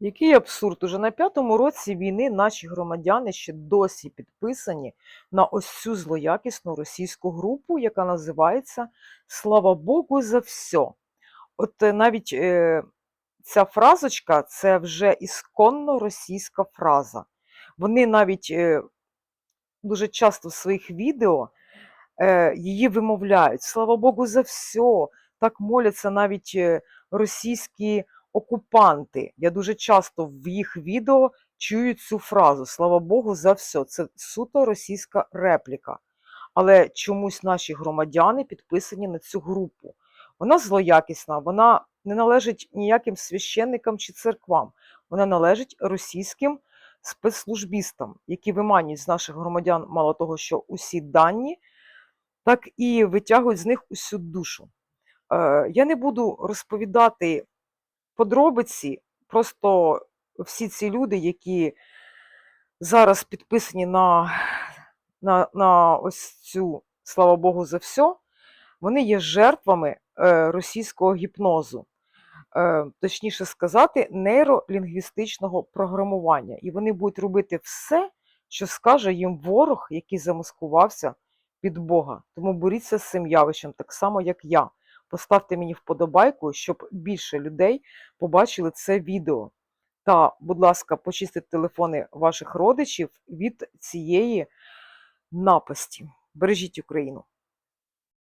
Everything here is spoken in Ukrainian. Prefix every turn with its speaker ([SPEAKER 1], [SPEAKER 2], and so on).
[SPEAKER 1] Який абсурд? Уже на п'ятому році війни наші громадяни ще досі підписані на ось цю злоякісну російську групу, яка називається Слава Богу за все. От е, навіть е, ця фразочка це вже ісконно російська фраза. Вони навіть е, дуже часто в своїх відео е, її вимовляють. Слава Богу за все. Так моляться навіть е, російські окупанти. Я дуже часто в їх відео чую цю фразу Слава Богу за все. Це суто російська репліка. Але чомусь наші громадяни підписані на цю групу. Вона злоякісна, вона не належить ніяким священникам чи церквам. Вона належить російським спецслужбістам, які виманюють з наших громадян мало того, що усі дані, так і витягують з них усю душу. Е, Я не буду розповідати подробиці, просто всі ці люди, які зараз підписані на, на, на ось цю слава Богу за все, вони є жертвами е, російського гіпнозу. Е, точніше сказати, нейролінгвістичного програмування. І вони будуть робити все, що скаже їм ворог, який замаскувався під Бога. Тому боріться з цим явищем, так само, як я. Поставте мені вподобайку, щоб більше людей побачили це відео. Та, будь ласка, почистіть телефони ваших родичів від цієї напасті. Бережіть Україну!